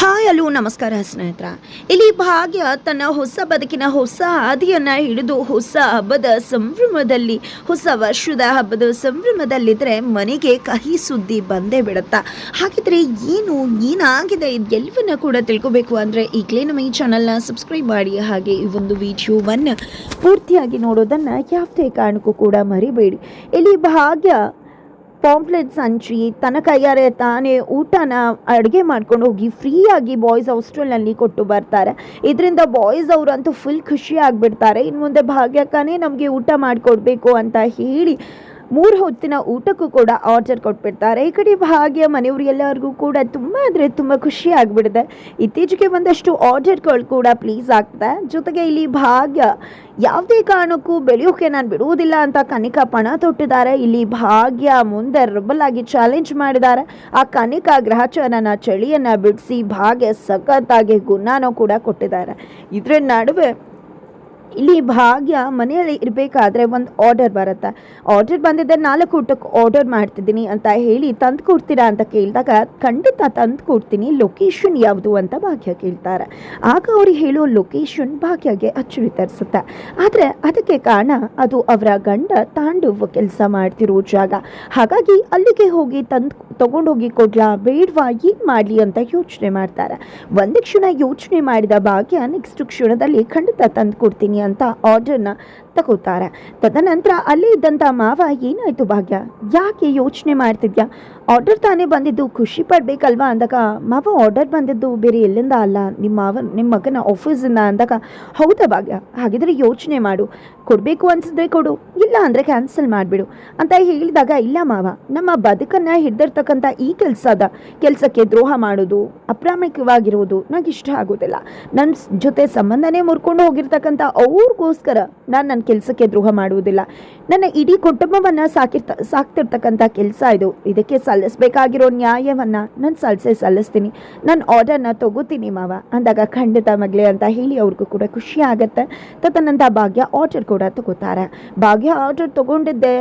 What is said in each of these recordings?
Hi, hello, ನಮಸ್ಕಾರ, ಸ್ನೇಹಿತರ. ಇಲ್ಲಿ ಭಾಗ್ಯ ತನ್ನ ಹೊಸ ಬದುಕಿನ ಹೊಸ ಹಾದಿಯನ್ನು ಹಿಡಿದು ಹೊಸ ಹಬ್ಬದ ಸಂಭ್ರಮದಲ್ಲಿ, ಹೊಸ ವರ್ಷದ ಹಬ್ಬದ ಸಂಭ್ರಮದಲ್ಲಿದ್ದರೆ ಮನೆಗೆ ಕಹಿ ಸುದ್ದಿ ಬಂದೇ ಬಿಡುತ್ತಾ? ಹಾಗಿದ್ರೆ ಏನು ಏನಾಗಿದೆ ಇದೆಲ್ಲವನ್ನ ಕೂಡ ತಿಳ್ಕೊಬೇಕು ಅಂದರೆ ಈಗಲೇ ನಮ್ಮ ಈ ಚಾನಲ್ನ ಸಬ್ಸ್ಕ್ರೈಬ್ ಮಾಡಿ, ಹಾಗೆ ಈ ಒಂದು ವಿಡಿಯೋವನ್ನು ಪೂರ್ತಿಯಾಗಿ ನೋಡೋದನ್ನು ಯಾವುದೇ ಕಾರಣಕ್ಕೂ ಕೂಡ ಮರಿಬೇಡಿ. ಇಲ್ಲಿ ಭಾಗ್ಯ ಪಾಂಪ್ಲೆಟ್ಸ್ ಹಂಚಿ ತನ್ನ ಕೈಯಾರೆ ತಾನೇ ಊಟನ ಅಡುಗೆ ಮಾಡ್ಕೊಂಡು ಹೋಗಿ ಫ್ರೀಯಾಗಿ ಬಾಯ್ಸ್ ಹಾಸ್ಟೆಲ್ನಲ್ಲಿ ಕೊಟ್ಟು ಬರ್ತಾರೆ. ಇದರಿಂದ ಬಾಯ್ಸ್ ಅವರಂತೂ ಫುಲ್ ಖುಷಿ ಆಗಿಬಿಡ್ತಾರೆ. ಇನ್ನು ಮುಂದೆ ಭಾಗ್ಯಕ್ಕನೇ ನಮಗೆ ಊಟ ಮಾಡಿಕೊಡ್ಬೇಕು ಅಂತ ಹೇಳಿ ಮೂರು ಹೊತ್ತಿನ ಊಟಕ್ಕೂ ಕೂಡ ಆರ್ಡರ್ ಕೊಟ್ಬಿಡ್ತಾರೆ. ಈ ಕಡೆ ಭಾಗ್ಯ ಮನೆಯವ್ರು ಎಲ್ಲರಿಗೂ ಕೂಡ ತುಂಬ ಅಂದರೆ ತುಂಬ ಖುಷಿ ಆಗಿಬಿಡಿದೆ ಇತ್ತೀಚೆಗೆ ಒಂದಷ್ಟು ಆರ್ಡರ್ಗಳು ಕೂಡ ಪ್ಲೀಸ್ ಆಗ್ತದೆ. ಜೊತೆಗೆ ಇಲ್ಲಿ ಭಾಗ್ಯ, ಯಾವುದೇ ಕಾರಣಕ್ಕೂ ಬೆಳೆಯೋಕೆ ನಾನು ಬಿಡುವುದಿಲ್ಲ ಅಂತ ಕನಿಕ ಪಣ ತೊಟ್ಟಿದ್ದಾರೆ. ಇಲ್ಲಿ ಭಾಗ್ಯ ಮುಂದೆ ರಬಲ್ ಆಗಿ ಚಾಲೆಂಜ್ ಮಾಡಿದ್ದಾರೆ. ಆ ಕನಿಕಾ ಗ್ರಹಚಾರನ ಚಳಿಯನ್ನು ಬಿಡಿಸಿ ಭಾಗ್ಯ ಸಖತ್ತಾಗಿ ಗುಣನೂ ಕೂಡ ಕೊಟ್ಟಿದ್ದಾರೆ. ಇದರ ನಡುವೆ ಇಲ್ಲಿ ಭಾಗ್ಯ ಮನೆಯಲ್ಲಿ ಇರಬೇಕಾದ್ರೆ ಒಂದು ಆರ್ಡರ್ ಬರುತ್ತೆ. ಆರ್ಡರ್ ಬಂದಿದ್ದರೆ ನಾಲ್ಕು ಊಟಕ್ಕೆ ಆರ್ಡರ್ ಮಾಡ್ತಿದ್ದೀನಿ ಅಂತ ಹೇಳಿ ತಂದು ಕೊಡ್ತೀರಾ ಅಂತ ಕೇಳಿದಾಗ ಖಂಡಿತ ತಂದು ಕೊಡ್ತೀನಿ ಲೊಕೇಶನ್ ಯಾವುದು ಅಂತ ಭಾಗ್ಯ ಕೇಳ್ತಾರೆ. ಆಗ ಅವ್ರು ಹೇಳೋ ಲೊಕೇಶನ್ ಭಾಗ್ಯಗೆ ಅಚ್ಚರಿ ತರಿಸುತ್ತೆ. ಆದರೆ ಅದಕ್ಕೆ ಕಾರಣ ಅದು ಅವರ ಗಂಡ ತಾಂಡು ಕೆಲಸ ಮಾಡ್ತಿರೋ ಜಾಗ. ಹಾಗಾಗಿ ಅಲ್ಲಿಗೆ ಹೋಗಿ ತಂದು ತಗೊಂಡೋಗಿ ಕೊಡ್ಲಾ ಬೇಡವಾ? ಏನು ಮಾಡಲಿ ಅಂತ ಯೋಚನೆ ಮಾಡ್ತಾರೆ. ಒಂದು ಕ್ಷಣ ಯೋಚನೆ ಮಾಡಿದ ಭಾಗ್ಯ ನೆಕ್ಸ್ಟ್ ಕ್ಷಣದಲ್ಲಿ ಖಂಡಿತ ತಂದು ಕೊಡ್ತೀನಿ ಅಂತ ಆರ್ಡರ್ನ ತಗೋತಾರೆ. ತದನಂತರ ಅಲ್ಲಿ ಇದ್ದಂಥ ಮಾವ, ಏನಾಯಿತು ಭಾಗ್ಯ? ಯಾಕೆ ಯೋಚನೆ ಮಾಡ್ತಿದ್ಯಾ? ಆರ್ಡರ್ ತಾನೇ ಬಂದಿದ್ದು, ಖುಷಿ ಪಡಬೇಕಲ್ವಾ ಅಂದಾಗ? ಮಾವ ಆರ್ಡರ್ ಬಂದಿದ್ದು ಬೇರೆ ಎಲ್ಲಿಂದ ಅಲ್ಲ? ನಿಮ್ಮ ಮಾವ ನಿಮ್ಮ ಮಗನ ಆಫೀಸಿಂದ ಅಂದಾಗ? ಹೌದಾ ಭಾಗ್ಯ? ಹಾಗಿದ್ರೆ ಯೋಚನೆ ಮಾಡು. ಕೊಡಬೇಕು ಅನ್ಸಿದ್ರೆ ಕೊಡು. ಇಲ್ಲ ಅಂದರೆ ಕ್ಯಾನ್ಸಲ್ ಮಾಡಿಬಿಡು. ಅಂತ ಹೇಳಿದಾಗ, ಇಲ್ಲ ಮಾವ, ನಮ್ಮ ಬದುಕನ್ನು ಹಿಡ್ದಿರ್ತಕ್ಕಂಥ ಈ ಕೆಲಸದ ಕೆಲಸಕ್ಕೆ ದ್ರೋಹ ಮಾಡೋದು ಅಪ್ರಾಮಾಣಿಕವಾಗಿರೋದು ನನಗೆ ಇಷ್ಟ ಆಗೋದಿಲ್ಲ. ನನ್ನ ಜೊತೆ ಸಂಬಂಧನೇ ಮುರ್ಕೊಂಡು ಹೋಗಿರ್ತಕ್ಕಂಥ ಅವ್ರಿಗೋಸ್ಕರ ನಾನು ನನ್ನ ಕೆಲಸಕ್ಕೆ ದ್ರೋಹ ಮಾಡುವುದಿಲ್ಲ. ನನ್ನ ಇಡೀ ಕುಟುಂಬವನ್ನು ಸಾಕಿರ್ತ, ಸಾಕ್ತಿರ್ತಕ್ಕಂಥ ಕೆಲಸ ಇದು. ಇದಕ್ಕೆ ಸಲ್ಲಿಸಬೇಕಾಗಿರೋ ನ್ಯಾಯವನ್ನು ನಾನು ಸಲ್ಲಿಸೇ ಸಲ್ಲಿಸ್ತೀನಿ. ನನ್ನ ಆರ್ಡರ್ನ ತಗೋತೀನಿ ಮಾವ. ಅಂದಾಗ ಖಂಡಿತ ಮಗಳೇ ಅಂತ ಹೇಳಿ ಅವ್ರಿಗೂ ಕೂಡ ಖುಷಿ ಆಗುತ್ತೆ. ತದನಂತರ ಭಾಗ್ಯ ಆರ್ಡರ್ ಕೂಡ ತಗೋತಾರೆ. ಭಾಗ್ಯ ಆರ್ಡರ್ ತಗೊಂಡಿದ್ದೆ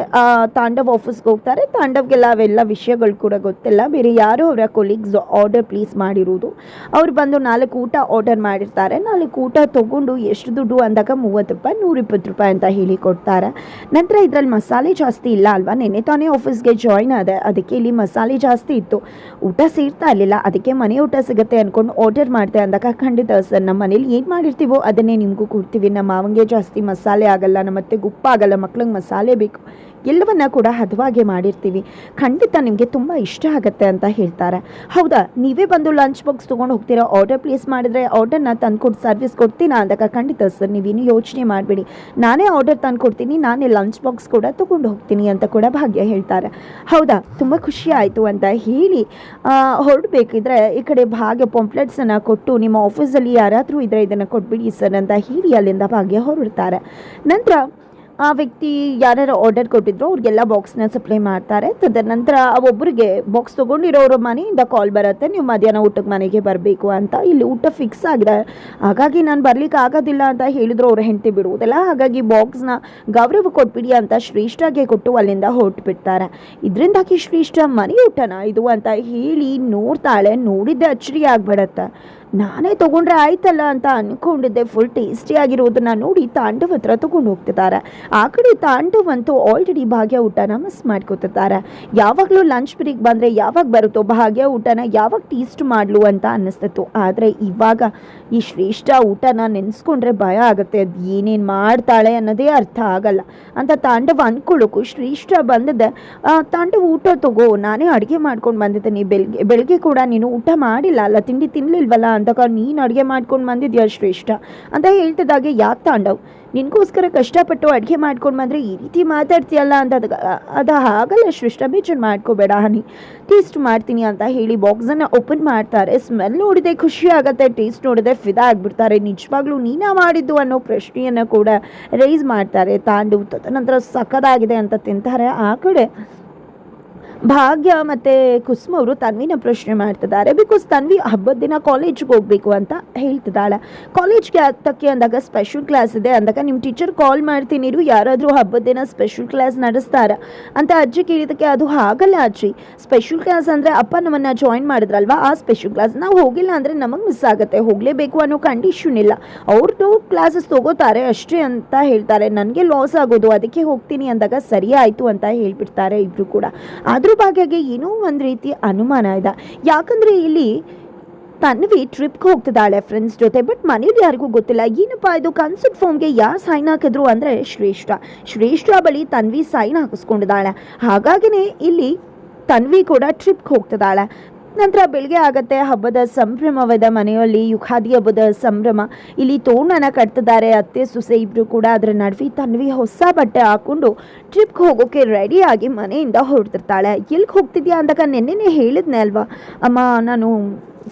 ತಾಂಡವ್ ಆಫೀಸ್ಗೆ ಹೋಗ್ತಾರೆ. ತಾಂಡವ್ಗೆಲ್ಲ ಅವೆಲ್ಲ ವಿಷಯಗಳು ಕೂಡ ಗೊತ್ತಿಲ್ಲ. ಬೇರೆ ಯಾರೋ ಅವರ ಕೊಲೀಗ್ಸ್ ಆರ್ಡರ್ ಪ್ಲೇಸ್ ಮಾಡಿರೋದು. ಅವ್ರು ಬಂದು ನಾಲ್ಕು ಊಟ ಆರ್ಡರ್ ಮಾಡಿರ್ತಾರೆ. ನಾಲ್ಕು ಊಟ ತಗೊಂಡು ಎಷ್ಟು ದುಡ್ಡು ಅಂದಾಗ ಮೂವತ್ತು ರೂಪಾಯಿ, ನೂರಿಪ್ಪತ್ತು ರೂಪಾಯಿ ಅಂತ ಹೇಳಿ ಕೊಡ್ತಾರೆ. ನಂತರ ಇದರಲ್ಲಿ ಮಸಾಲೆ ಜಾಸ್ತಿ ಇಲ್ಲ ಅಲ್ವಾ? ನೆನ್ನೆ ತಾನೇ ಆಫೀಸ್ಗೆ ಜಾಯ್ನ್ ಆದ. ಅದಕ್ಕೆ ಇಲ್ಲಿ ಮಸಾಲೆ ಜಾಸ್ತಿ ಇತ್ತು. ಊಟ ಸೇರ್ತಾ ಇರಲಿಲ್ಲ. ಅದಕ್ಕೆ ಮನೆ ಊಟ ಸಿಗುತ್ತೆ ಅಂದ್ಕೊಂಡು ಆರ್ಡರ್ ಮಾಡ್ತೆ ಅಂದಾಗ ಖಂಡಿತ ಸರ್, ನಮ್ಮ ಮನೇಲಿ ಏನು ಮಾಡಿರ್ತೀವೋ ಅದನ್ನೇ ನಿಮಗೂ ಕೊಡ್ತೀವಿ. ನಮ್ಮ ಮಾವಂಗೆ ಜಾಸ್ತಿ ಮಸಾಲೆ ಆಗಲ್ಲ, ನಮ್ಮ ಮತ್ತೆ ಗುಪ್ಪಾಗಲ್ಲ ಮಕ್ಳಿಗೆ ಮಸಾಲೆ ಬೇಕು. ಎಲ್ಲವನ್ನ ಕೂಡ ಹದವಾಗಿ ಮಾಡಿರ್ತೀವಿ. ಖಂಡಿತ ನಿಮಗೆ ತುಂಬ ಇಷ್ಟ ಆಗುತ್ತೆ ಅಂತ ಹೇಳ್ತಾರೆ. ಹೌದಾ? ನೀವೇ ಬಂದು ಲಂಚ್ ಬಾಕ್ಸ್ ತೊಗೊಂಡು ಹೋಗ್ತೀರಾ? ಆರ್ಡರ್ ಪ್ಲೇಸ್ ಮಾಡಿದರೆ ಆರ್ಡರ್ನ ತಂದ್ಕೊಟ್ಟು ಸರ್ವಿಸ್ ಕೊಡ್ತೀನಾ? ಅಂದಾಗ ಖಂಡಿತ ಸರ್ ನೀವೇನು ಯೋಚನೆ ಮಾಡಬೇಡಿ. ನಾನೇ ಆರ್ಡರ್ ತಂದು ಕೊಡ್ತೀನಿ ನಾನೇ ಲಂಚ್ ಬಾಕ್ಸ್ ಕೂಡ ತೊಗೊಂಡು ಹೋಗ್ತೀನಿ ಅಂತ ಕೂಡ ಭಾಗ್ಯ ಹೇಳ್ತಾರೆ. ಹೌದಾ? ತುಂಬ ಖುಷಿ ಆಯಿತು ಅಂತ ಹೇಳಿ ಹೊರಡ್ಬೇಕಿದ್ರೆ ಈ ಕಡೆ ಭಾಗ್ಯ ಪಾಂಪ್ಲೆಟ್ಸನ್ನು ಕೊಟ್ಟು ನಿಮ್ಮ ಆಫೀಸಲ್ಲಿ ಯಾರಾದರೂ ಇದ್ರೆ ಇದನ್ನು ಕೊಟ್ಬಿಡಿ ಸರ್ ಅಂತ ಹೇಳಿ ಅಲ್ಲಿಂದ ಭಾಗ್ಯ ಹೊರಡ್ತಾರೆ. ನಂತರ ಆ ವ್ಯಕ್ತಿ ಯಾರ್ಯಾರು ಆರ್ಡರ್ ಕೊಟ್ಟಿದ್ರು, ಅವ್ರಿಗೆಲ್ಲ ಬಾಕ್ಸ್ನ ಸಪ್ಲೈ ಮಾಡ್ತಾರೆ. ತದನಂತರ ಒಬ್ಬರಿಗೆ ಬಾಕ್ಸ್ ತೊಗೊಂಡಿರೋರ ಮನೆಯಿಂದ ಕಾಲ್ ಬರುತ್ತೆ. ನೀವು ಮಧ್ಯಾಹ್ನ ಊಟಕ್ಕೆ ಮನೆಗೆ ಬರಬೇಕು ಅಂತ. ಇಲ್ಲಿ ಊಟ ಫಿಕ್ಸ್ ಆಗಿದೆ. ಹಾಗಾಗಿ ನಾನು ಬರ್ಲಿಕ್ಕೆ ಆಗೋದಿಲ್ಲ ಅಂತ ಹೇಳಿದ್ರು ಅವ್ರ ಹೆಂಡತಿ ಬಿಡುವುದಿಲ್ಲ. ಹಾಗಾಗಿ ಬಾಕ್ಸ್ನ ಗೌರವ ಕೊಟ್ಬಿಡಿ ಅಂತ ಶ್ರೇಷ್ಠಗೆ ಕೊಟ್ಟು ಅಲ್ಲಿಂದ ಹೊರಟು ಬಿಡ್ತಾರೆ ಇದರಿಂದಾಗಿ ಶ್ರೇಷ್ಠ ಮನೆ ಊಟನ ಇದು ಅಂತ ಹೇಳಿ ನೋಡ್ತಾಳೆ ನೋಡಿದ್ದೆ ಅಚ್ಚರಿ ಆಗ್ಬಿಡತ್ತೆ. ನಾನೇ ತಗೊಂಡ್ರೆ ಆಯ್ತಲ್ಲ ಅಂತ ಅಂದ್ಕೊಂಡಿದ್ದೆ ಫುಲ್ ಟೇಸ್ಟಿ ಆಗಿರುವುದನ್ನ ನೋಡಿ ತಾಂಡವ್ ಹತ್ರ ತಗೊಂಡು ಹೋಗ್ತಿದ್ದಾರೆ. ಆ ಕಡೆ ತಾಂಡವ್ ಅಂತೂ ಆಲ್ರೆಡಿ ಭಾಗ್ಯ ಊಟನ ಮಿಸ್ ಮಾಡ್ಕೊತಿದ್ದಾರೆ. ಯಾವಾಗಲೂ ಲಂಚ್ ಬ್ರೇಕ್ ಬಂದರೆ ಯಾವಾಗ ಬರುತ್ತೋ ಭಾಗ್ಯ ಊಟನ ಯಾವಾಗ ಟೇಸ್ಟ್ ಮಾಡಲು ಅಂತ ಅನ್ನಿಸ್ತಿತ್ತು. ಆದರೆ ಇವಾಗ ಈ ಶ್ರೇಷ್ಠ ಊಟನ ನೆನೆಸ್ಕೊಂಡ್ರೆ ಭಯ ಆಗುತ್ತೆ. ಅದು ಏನೇನು ಮಾಡ್ತಾಳೆ ಅನ್ನೋದೇ ಅರ್ಥ ಆಗಲ್ಲ. ಅಂತ ತಾಂಡವ್ ಅನ್ಕೊಳ್ಳೋಕ್ಕೂ ಶ್ರೇಷ್ಠ ಬಂದಿದ್ದೆ ತಾಂಡವ್ ಊಟ ತಗೋ, ನಾನೇ ಅಡುಗೆ ಮಾಡ್ಕೊಂಡು ಬಂದಿದ್ದೀನಿ. ಬೆಳಗ್ಗೆ ಬೆಳಗ್ಗೆ ಕೂಡ ನೀನು ಊಟ ಮಾಡಿಲ್ಲ ಅಲ್ಲ? ತಿಂಡಿ ತಿನ್ನಲಿಲ್ವಲ್ಲ ಅಂದಾಗ ನೀನು ಅಡುಗೆ ಮಾಡ್ಕೊಂಡು ಬಂದಿದ್ಯಾ ಶ್ರೇಷ್ಠ? ಅಂತ ಹೇಳ್ತಿದ್ದಾಗೆ ಯಾಕೆ ತಾಂಡವ್? ನಿನಗೋಸ್ಕರ ಕಷ್ಟಪಟ್ಟು ಅಡುಗೆ ಮಾಡ್ಕೊಂಡು ಬಂದರೆ ಈ ರೀತಿ ಮಾತಾಡ್ತೀಯಲ್ಲ ಅಂತ ಅದು ಅದು ಆಗಲ್ಲ ಶ್ರೇಷ್ಠ, ಬೇಜಾರು ಮಾಡ್ಕೋಬೇಡ ಹನಿ. ಟೇಸ್ಟ್ ಮಾಡ್ತೀನಿ ಅಂತ ಹೇಳಿ ಬಾಕ್ಸನ್ನು ಓಪನ್ ಮಾಡ್ತಾರೆ. ಸ್ಮೆಲ್ ನೋಡಿದೆ ಖುಷಿ ಆಗುತ್ತೆ, ಟೇಸ್ಟ್ ನೋಡಿದೆ ಫಿದಾ ಆಗಿಬಿಡ್ತಾರೆ. ನಿಜವಾಗ್ಲೂ ನೀನಾ ಮಾಡಿದ್ದು ಅನ್ನೋ ಪ್ರಶ್ನೆಯನ್ನು ಕೂಡ ರೈಸ್ ಮಾಡ್ತಾರೆ. ತಾಂಡು ತದನಂತರ ಸಕ್ಕದಾಗಿದೆ ಅಂತ ತಿಂತಾರೆ ಆ ಕಡೆ. ಭಾಗ್ಯ ಮತ್ತು ಕುಸುಮ ಅವರು ತನ್ವಿನ ಪ್ರಶ್ನೆ ಮಾಡ್ತಿದ್ದಾರೆ. ಬಿಕಾಸ್ ತನ್ವಿ ಹಬ್ಬದ ದಿನ ಕಾಲೇಜ್ಗೆ ಹೋಗಬೇಕು ಅಂತ ಹೇಳ್ತಿದ್ದಾಳೆ. ಕಾಲೇಜ್ಗೆ ಹತ್ತಕ್ಕೆ ಅಂದಾಗ ಸ್ಪೆಷಲ್ ಕ್ಲಾಸ್ ಇದೆ. ಅಂದಾಗ ನಿಮ್ಮ ಟೀಚರ್ ಕಾಲ್ ಮಾಡ್ತೀನಿ ಇರು. ಯಾರಾದರೂ ಹಬ್ಬದ ದಿನ ಸ್ಪೆಷಲ್ ಕ್ಲಾಸ್ ನಡೆಸ್ತಾರ. ಅಂತ ಅಜ್ಜಿ ಕೇಳಿದಕ್ಕೆ ಅದು ಹಾಗಲ್ಲ ಅಜ್ಜಿ. ಸ್ಪೆಷಲ್ ಕ್ಲಾಸ್ ಅಂದರೆ ಅಪ್ಪ ನಮ್ಮನ್ನು ಜಾಯಿನ್ ಮಾಡಿದ್ರಲ್ವಾ? ಆ ಸ್ಪೆಷಲ್ ಕ್ಲಾಸ್ ನಾವು ಹೋಗಿಲ್ಲ ಅಂದರೆ ನಮಗೆ ಮಿಸ್ ಆಗುತ್ತೆ. ಹೋಗಲೇಬೇಕು ಅನ್ನೋ ಕಂಡೀಷನ್ ಇಲ್ಲ. ಅವ್ರದ್ದು ಕ್ಲಾಸಸ್ ತಗೋತಾರೆ ಅಷ್ಟೇ ಅಂತ ಹೇಳ್ತಾರೆ. ನನಗೆ ಲಾಸ್ ಆಗೋದು. ಅದಕ್ಕೆ ಹೋಗ್ತೀನಿ ಅಂದಾಗ ಸರಿ ಆಯಿತು ಅಂತ ಹೇಳ್ಬಿಡ್ತಾರೆ ಇಬ್ಬರು ಕೂಡ. ಅದ್ರ ಭಾಗ್ಯಗೆ ಏನೋ ಒಂದು ರೀತಿ ಅನುಮಾನ ಇದೆ. ಯಾಕಂದರೆ ಇಲ್ಲಿ ತನ್ವಿ ಟ್ರಿಪ್ಗೆ ಹೋಗ್ತಿದ್ದಾಳೆ ಫ್ರೆಂಡ್ಸ್ ಜೊತೆ ಬಟ್ ಮನೇಲಿ ಯಾರಿಗೂ ಗೊತ್ತಿಲ್ಲ. ಏನಪ್ಪ ಇದು ಕನ್ಸರ್ಟ್ ಫಾರ್ಮ್ಗೆ ಯಾರು ಸೈನ್ ಹಾಕಿದ್ರು ಅಂದರೆ ಶ್ರೇಷ್ಠ. ಶ್ರೇಷ್ಠ ಬಳಿ ತನ್ವಿ ಸೈನ್ ಹಾಕಿಸ್ಕೊಂಡಿದ್ದಾಳೆ. ಹಾಗಾಗಿನೇ ಇಲ್ಲಿ ತನ್ವಿ ಕೂಡ ಟ್ರಿಪ್ಗೆ ಹೋಗ್ತಿದ್ದಾಳೆ. ನಂತರ ಬೆಳಿಗ್ಗೆ ಆಗತ್ತೆ ಹಬ್ಬದ ಸಂಭ್ರಮವಾದ ಮನೆಯಲ್ಲಿ ಯುಗಾದಿ ಹಬ್ಬದ ಸಂಭ್ರಮ. ಇಲ್ಲಿ ತೋರಣನ ಕಟ್ತಿದ್ದಾರೆ, ಅತ್ತೆ, ಸೊಸೆ ಇಬ್ರು ಕೂಡ ಅದರ ನಡುವೆ ತನ್ವಿ ಹೊಸ ಬಟ್ಟೆ ಹಾಕೊಂಡು ಟ್ರಿಪ್ಗೆ ಹೋಗೋಕೆ ರೆಡಿಯಾಗಿ ಮನೆಯಿಂದ ಹೊರಡ್ತಿರ್ತಾಳೆ. ಎಲ್ಲಿಗೆ ಹೋಗ್ತಿದ್ಯಾ ಅಂದಾಗ ನೆನ್ನೆನೇ ಹೇಳಿದ್ನೆ ಅಲ್ವಾ? ಅಮ್ಮ, ನಾನು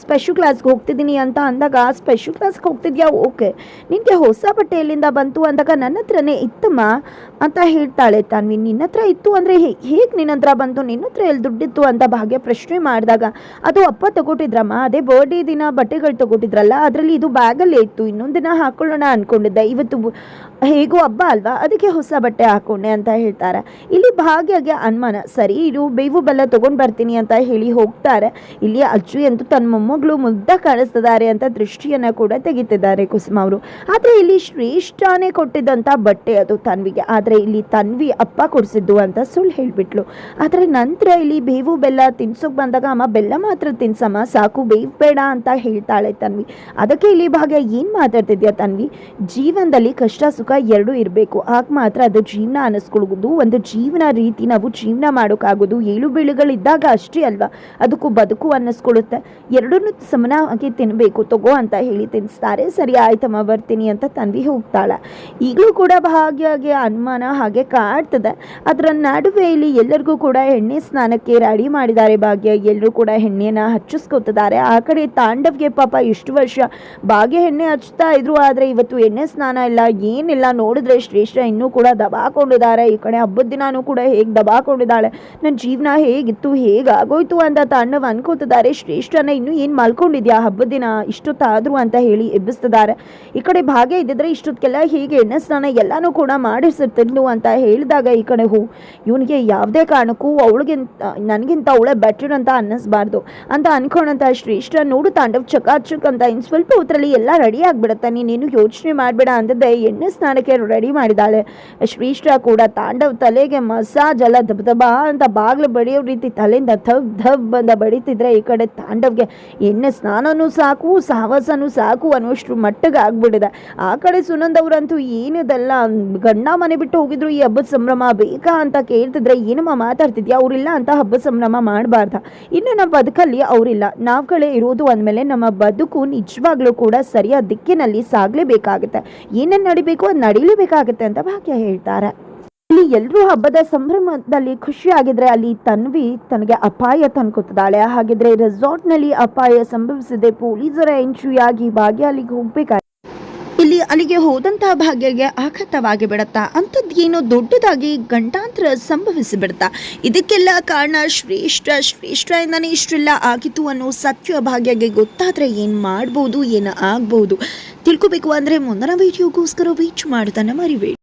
ಸ್ಪೆಷಲ್ ಕ್ಲಾಸ್ಗೆ ಹೋಗ್ತಿದ್ದೀನಿ ಅಂತ ಅಂದಾಗ ಸ್ಪೆಷಲ್ ಕ್ಲಾಸ್ಗೆ ಹೋಗ್ತಿದ್ಯಾ? ಓಕೆ. ನಿನಗೆ ಹೊಸ ಬಟ್ಟೆ ಎಲ್ಲಿಂದ ಬಂತು ಅಂದಾಗ ನನ್ನ ಹತ್ರನೇ ಇತ್ತಮ್ಮ? ಅಂತ ಹೇಳ್ತಾಳೆ ತಾನ್ವಿ. ನಿನ್ನ ಹತ್ರ ಇತ್ತು ಅಂದರೆ ಹೇಗೆ ನಿನ್ನ ಹತ್ರ ಬಂತು? ನಿನ್ನ ಹತ್ರ ಎಲ್ಲಿ ದುಡ್ಡಿತ್ತು? ಅಂತ ಭಾಗ್ಯ ಪ್ರಶ್ನೆ ಮಾಡಿದಾಗ, ಅದು ಅಪ್ಪ ತಗೊಟ್ಟಿದ್ರಮ್ಮ. ಅದೇ ಬರ್ಡೇ ದಿನ ಬಟ್ಟೆಗಳು ತಗೊಟ್ಟಿದ್ರಲ್ಲ, ಅದರಲ್ಲಿ ಇದು ಬ್ಯಾಗಲ್ಲೇ ಇತ್ತು. ಇನ್ನೊಂದು ದಿನ ಹಾಕೊಳ್ಳೋಣ ಅಂದ್ಕೊಂಡಿದ್ದೆ ಇವತ್ತು ಹೇಗೋ ಹಬ್ಬ ಅಲ್ವಾ? ಅದಕ್ಕೆ ಹೊಸ ಬಟ್ಟೆ ಹಾಕೊಂಡೆ, ಅಂತ ಹೇಳ್ತಾರೆ. ಇಲ್ಲಿ ಭಾಗ್ಯಗೆ ಅನುಮಾನ, ಸರಿ ಇದು ಬೇವು ಬೆಲ್ಲ ತೊಗೊಂಡು ಬರ್ತೀನಿ, ಅಂತ ಹೇಳಿ ಹೋಗ್ತಾರೆ. ಇಲ್ಲಿ ಅಜ್ಜಿ ಅಂತೂ ತನ್ನ ಮೊಮ್ಮಗಳು ಮುದ್ದ ಕಾಣಿಸ್ತಿದ್ದಾರೆ ಅಂತ ದೃಷ್ಟಿಯನ್ನ ಕೂಡ ತೆಗಿತಿದ್ದಾರೆ ಕುಸುಮ ಅವರು. ಆದರೆ ಇಲ್ಲಿ ಶ್ರೇಷ್ಠನೇ ಕೊಟ್ಟಿದ್ದಂಥ ಬಟ್ಟೆ ಅದು ತನ್ವಿಗೆ. ಆದರೆ ಇಲ್ಲಿ ತನ್ವಿ ಅಪ್ಪ ಕೊಡಿಸಿದ್ದು ಅಂತ ಸುಳ್ಳು ಹೇಳಿಬಿಟ್ಲು. ಆದರೆ ನಂತರ ಇಲ್ಲಿ ಬೇವು ಬೆಲ್ಲ ತಿನ್ಸೋಕೆ ಬಂದಾಗ ಅಮ್ಮ ಬೆಲ್ಲ ಮಾತ್ರ ತಿನ್ಸಮ್ಮ, ಸಾಕು, ಬೇವು ಬೇಡ ಅಂತ ಹೇಳ್ತಾಳೆ ತನ್ವಿ. ಅದಕ್ಕೆ ಇಲ್ಲಿ ಭಾಗ್ಯ ಏನು ಮಾತಾಡ್ತಿದ್ಯಾ ತನ್ವಿ? ಜೀವನದಲ್ಲಿ ಕಷ್ಟ, ಸುಖ ಎರಡೂ ಇರಬೇಕು. ಆಗ ಮಾತ್ರ ಅದು ಜೀವನ ಅನ್ನಿಸ್ಕೊಳ್ಳೋದು ಒಂದು ಜೀವನ ರೀತಿ ನಾವು ಜೀವನ ಮಾಡೋಕ್ಕಾಗೋದು. ಏಳು ಬೀಳುಗಳಿದ್ದಾಗ ಅಷ್ಟೇ ಅಲ್ವಾ? ಅದಕ್ಕೂ ಬದುಕು ಅನ್ನಿಸ್ಕೊಳ್ಳುತ್ತೆ ಎರಡನ್ನೂ ಸಮನಾಗಿ ತಿನ್ನಬೇಕು ತಗೋ ಅಂತ ಹೇಳಿ ತಿನ್ನಿಸ್ತಾರೆ. ಸರಿ ಆಯ್ತಮ್ಮ, ಬರ್ತೀನಿ ಅಂತ ತನ್ವಿ ಹೋಗ್ತಾಳೆ. ಈಗಲೂ ಕೂಡ ಭಾಗ್ಯಗೆ ಅನುಮಾನ ಹಾಗೆ ಕಾಡ್ತದೆ. ಅದರ ನಡುವೆ ಇಲ್ಲಿ ಎಲ್ಲರಿಗೂ ಕೂಡ ಎಣ್ಣೆ ಸ್ನಾನಕ್ಕೆ ರೆಡಿ ಮಾಡಿದ್ದಾರೆ ಭಾಗ್ಯ. ಎಲ್ಲರೂ ಕೂಡ ಎಣ್ಣೆನ ಹಚ್ಚಿಸ್ಕೊತಿದ್ದಾರೆ. ಆ ಕಡೆ ತಾಂಡವ್ಗೆ ಪಾಪ ಇಷ್ಟು ವರ್ಷ ಭಾಗ್ಯ ಎಣ್ಣೆ ಹಚ್ತಾ ಇದ್ರು, ಆದರೆ ಇವತ್ತು ಎಣ್ಣೆ ಸ್ನಾನ ಇಲ್ಲ, ಏನಿಲ್ಲ. ನೋಡಿದ್ರೆ ಶ್ರೇಷ್ಠ ಇನ್ನೂ ಕೂಡ ದಬಾಕೊಂಡಿದ್ದಾರೆ. ಈ ಕಡೆ ಹಬ್ಬದ ದಿನಾನೂ ಕೂಡ ಹೇಗೆ ದಬಾಕೊಂಡಿದ್ದಾಳೆ. ನನ್ನ ಜೀವನ ಹೇಗಿತ್ತು, ಹೇಗಾಗೋಯ್ತು ಅಂತ ತಾಂಡವ್ ಅನ್ಕೋತಿದ್ದಾರೆ. ಶ್ರೇಷ್ಠನ ಇನ್ನೂ ಏನು ಮಲ್ಕೊಂಡಿದ್ಯಾ? ಹಬ್ಬದ ದಿನ ಇಷ್ಟೊತ್ತಾದ್ರು ಅಂತ ಹೇಳಿ ಎಬ್ಬಿಸ್ತಿದ್ದಾರೆ ಈ ಕಡೆ ಭಾಗ್ಯ ಇದ್ದಿದ್ರೆ ಇಷ್ಟೊತ್ತಿಗೆಲ್ಲ ಹೀಗೆ ಎಣ್ಣೆ ಸ್ನಾನ ಎಲ್ಲನೂ ಕೂಡ ಮಾಡಿಸಿರ್ತಿದ್ಲು ಅಂತ ಹೇಳಿದಾಗ ಈ ಕಡೆ ಹೂ. ಇವನಿಗೆ ಯಾವುದೇ ಕಾರಣಕ್ಕೂ ಅವಳಿಗಿಂತ, ನನಗಿಂತ ಅವಳೆ ಬೆಟರ್ ಅಂತ ಅನ್ನಿಸ್ಬಾರ್ದು. ಅಂತ ಅನ್ಕೊಂಡಂತ ಶ್ರೇಷ್ಠ, ನೋಡು ತಾಂಡವ್, ಚಕಾಚಕ್ ಅಂತ ಇನ್ನು ಸ್ವಲ್ಪ ಹೊತ್ತರಲ್ಲಿ ಎಲ್ಲ ರೆಡಿ ಆಗಿಬಿಡುತ್ತೆ. ನೀನೇನು ಯೋಚನೆ ಮಾಡಬೇಡ ಅಂತದ್ದೆ ಎಣ್ಣೆ ಸ್ನಾನಕ್ಕೆ ರೆಡಿ ಮಾಡಿದಾಳೆ. ಶ್ರೇಷ್ಠ ಕೂಡ ತಾಂಡವ್ ತಲೆಗೆ ಮಸಾಜ್ ಎಲ್ಲ ದಬ ದಬ ಅಂತ ಬಾಗಿಲು ಬಡಿಯೋ ರೀತಿ ತಲೆಯಿಂದ ಧಬ್ ಧಬ್ ಅಂತ ಬಡಿತಿದ್ರೆ ಈ ಕಡೆ ತಾಂಡವ್ಗೆ ಎಣ್ಣೆ ಸ್ನಾನನೂ ಸಾಕು, ಸಾಹಸನೂ ಸಾಕು ಅನ್ನುವಷ್ಟು ಮಟ್ಟಿಗೆ ಆಗ್ಬಿಟ್ಟಿದೆ. ಆ ಕಡೆ ಸುನಂದ್ ಅವರಂತೂ ಏನಿದೆಲ್ಲ ಗಂಡ ಮನೆ ಬಿಟ್ಟು ಹೋಗಿದ್ರು, ಈ ಹಬ್ಬದ ಸಂಭ್ರಮ ಬೇಕಾ ಅಂತ ಕೇಳ್ತಿದ್ರೆ, ಏನಮ್ಮ ಮಾತಾಡ್ತಿದ್ಯಾ? ಅವರಿಲ್ಲ ಅಂತ ಹಬ್ಬದ ಸಂಭ್ರಮ ಮಾಡಬಾರ್ದ. ಇನ್ನು ನಮ್ಮ ಬದುಕಲ್ಲಿ ಅವರಿಲ್ಲ. ನಾವುಗಳೇ ಇರೋದು ಅಂದಮೇಲೆ ನಮ್ಮ ಬದುಕು ನಿಜವಾಗ್ಲೂ ಕೂಡ ಸರಿಯಾದ ದಿಕ್ಕಿನಲ್ಲಿ ಸಾಗಲೇಬೇಕಾಗುತ್ತೆ. ಏನೇನು ನಡಿಬೇಕು, ಅದು ನಡೀಲೇಬೇಕಾಗುತ್ತೆ ಅಂತ ಭಾಗ್ಯ ಹೇಳ್ತಾರೆ. ಇಲ್ಲಿ ಎಲ್ಲರೂ ಹಬ್ಬದ ಸಂಭ್ರಮದಲ್ಲಿ ಖುಷಿಯಾಗಿದ್ರೆ ಅಲ್ಲಿ ತನ್ವಿ ತನಗೆ ಅಪಾಯ ತಂದ್ಕೊತಿದ್ದಾಳೆ ಹಾಗಿದ್ರೆ ರೆಸಾರ್ಟ್ನಲ್ಲಿ ಅಪಾಯ ಸಂಭವಿಸಿದೆ ಪೊಲೀಸರ ಎಂಟ್ರಿಯಾಗಿ ಭಾಗ್ಯ ಅಲ್ಲಿಗೆ ಹೋಗ್ಬೇಕಾಗಿ ಇಲ್ಲಿ ಅಲ್ಲಿಗೆ ಹೋದಂತಹ ಭಾಗ್ಯಗೆ ಆಘಾತವಾಗಿ ಬಿಡತ್ತಾ, ಅಂಥದ್ದೇನೋ ದೊಡ್ಡದಾಗಿ ಗಂಟಾಂತರ ಸಂಭವಿಸಿ ಬಿಡ್ತಾ ಇದಕ್ಕೆಲ್ಲ ಕಾರಣ ಶ್ರೇಷ್ಠ ಶ್ರೇಷ್ಠದಿಂದನೇ ಇಷ್ಟೆಲ್ಲ ಆಗಿತ್ತು ಅನ್ನೋ ಸತ್ಯ ಭಾಗ್ಯಗೆ ಗೊತ್ತಾದ್ರೆ ಏನು ಮಾಡ್ಬೋದು, ಏನು ಆಗ್ಬೋದು. ತಿಳ್ಕೊಬೇಕು ಅಂದರೆ ಮುಂದಿನ ವೀಡಿಯೋಗೋಸ್ಕರ ವೀಚ್ ಮಾಡ್ತಾನೆ ಮರಿಬೇಡಿ.